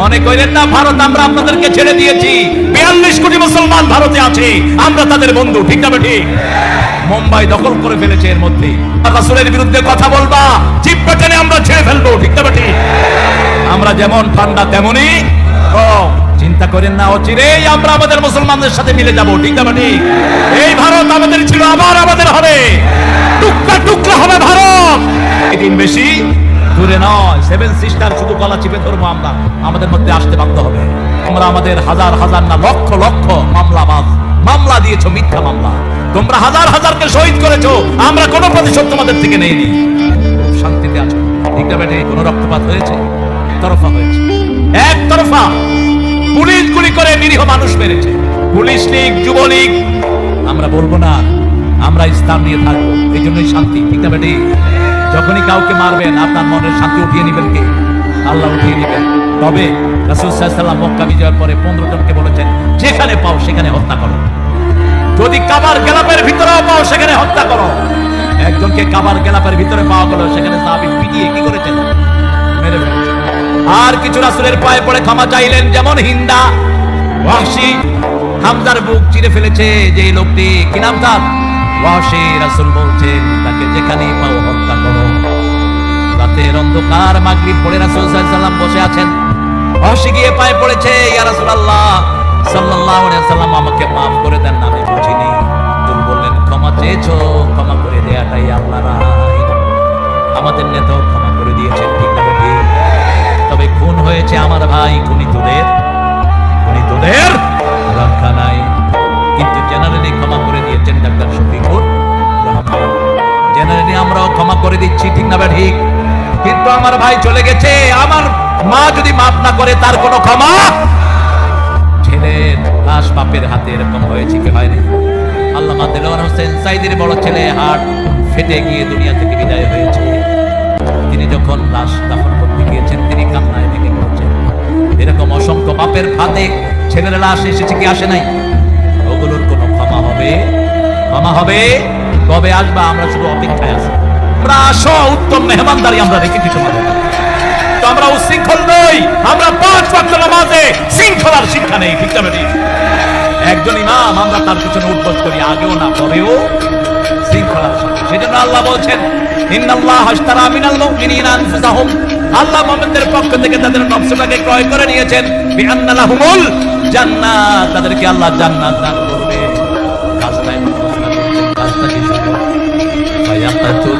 মনে করেন না, ভারত, আমরা আপনাদেরকে ছেড়ে দিয়েছি। বিয়াল্লিশ কোটি মুসলমান ভারতে আছে, আমরা তাদের বন্ধু, ঠিক না ঠিক মুম্বাই দখল করে ফেলেছে এর মধ্যে। রাসূলের বিরুদ্ধে কথা বলবা, জিপ টেনে আমরা ছেড়ে ফেলব, ঠিক না ঠিক আমরা যেমন ঠান্ডা তেমনই। চিন্তা করেন না, অচিরেই আমরা আমাদের মুসলমানদের সাথে মিলে যাব, ঠিক না ঠিক এই ভারত আমাদের ছিল, আবার আমাদের হবে। সেভেন সিস্টার শুধু গলা চিপে ধরবো আমরা। আমাদের মধ্যে আসতে বাধ্য হবে। আমরা আমাদের হাজার হাজার না, লক্ষ লক্ষ মামলাবাজ মামলা দিয়েছ, মিথ্যা মামলা। তোমরা হাজার হাজারকে শহীদ করেছ, আমরা কোনো প্রতিশোধ তোমাদের থেকে নেইনি। খুব শান্তিতে আছো। ঠিক না বেটে কোনো রক্তপাত হয়েছে? তরফা হয়েছে। এক তরফা পুলিশ গুলি করে নিরীহ মানুষ মেরেছে। পুলিশ লীগ যুবলীগ আমরা বলব না। আমরা ইসলাম নিয়ে থাকব। এই জন্যই শান্তি। ঠিক না বেটি? যখনই কাউকে মারবেন, আপনার মনের শান্তি উঠিয়ে নেবেন কে? আল্লাহ উঠিয়ে নেবেন। তবে রাসুল মক্কা বিজয়ের পরে পনেরো জনকে বলেছেন, যেখানে পাও সেখানে হত্যা করো। যদি কাবার গেলাপের ভিতরেও পাও সেখানে হত্যা করো। একজনকে কাবার গেলাপের ভিতরে পাওয়া গেল, সেখানে সাহাবী পিটিয়ে কি করেছেন? মেরে আর কিছু রাসুলের পায়ে পড়ে ক্ষমা চাইলেন, যেমন হিন্দা, ওয়াহশী, হামজার বুক চিরে ফেলেছে যে লোকটি। কি নাম তার? ওয়াহশী রাসূল বলছেন, তাকে যেখানেই পাও রাতের অন্ধকার মাগরিব পড়ে রাসূল সাল্লাল্লাহু বসে আছেন। ওয়াহশী গিয়ে পায়ে পড়েছে, ইয়া রাসূলুল্লাহ, সাল্লাল্লাহু আলাইহি সাল্লাম আমাকে maaf করে দেন, আমি বুঝিনি তুমি বললেন, ক্ষমা চেয়েছো, ক্ষমা করে দেয়াটাই আইন আমাদের নেতাও ক্ষমা করে দিয়েছেন, ঠিক না তবে খুন হয়েছে আমার ভাই, খুনি তোদের খুনি তোদের রক্ষা নাই। কিন্তু জেনারেলি ক্ষমা করে দিয়েছেন ডাক্তার শফিকুর রহমান। জেনারেলি আমরাও ক্ষমা করে দিচ্ছি, ঠিক না ঠিক কিন্তু আমার ভাই চলে গেছে। আমার মা যদি মাফ না করে, তার কোনো ক্ষমা? ছেলের লাশ বাপের হাতে এরকম হয়েছে, কি হয়নি? আল্লামা দেলোয়ার হোসেন সাইদের বড় ছেলে হাট ফেটে গিয়ে দুনিয়া থেকে বিদায় হয়েছে। তিনি যখন লাশ দাফন করতে গিয়েছেন, তিনি কান্নায় ভেঙে পড়ছেন। এরকম অসংখ্য বাপের ফাঁদে ছেলের লাশ এসেছে, কি আসে নাই? ওগুলোর কোনো ক্ষমা হবে? ক্ষমা হবে? কবে আসবা? আমরা শুধু অপেক্ষায় আছি। উত্তম মেহমানদারি আমরা রেখেছি তোমাদের তো আমরা উশৃঙ্খল নই, আমরা পাঁচ ওয়াক্ত নামাজে শৃঙ্খলার শিক্ষা নেই, ঠিক বেঠিক? একজন ইমাম, আমরা তার পিছনে উদ্বোধ করি, আগেও না, পরেও শৃঙ্খলার সেজন্য আল্লাহ বলছেন, ইন্নাল্লাহ হাশতারা মিনাল মুমিনিনা আনফুসাহুম। আল্লাহ মুমিনদের পক্ষ থেকে তাদের নফসটাকে ক্রয় করে নিয়েছেন বিআন্না লাহুমুল জান্নাত। তাদেরকে আল্লাহ জান্নাত দান করবে। কাজটাই কাজটা কি শুধু ফায়াকাতুল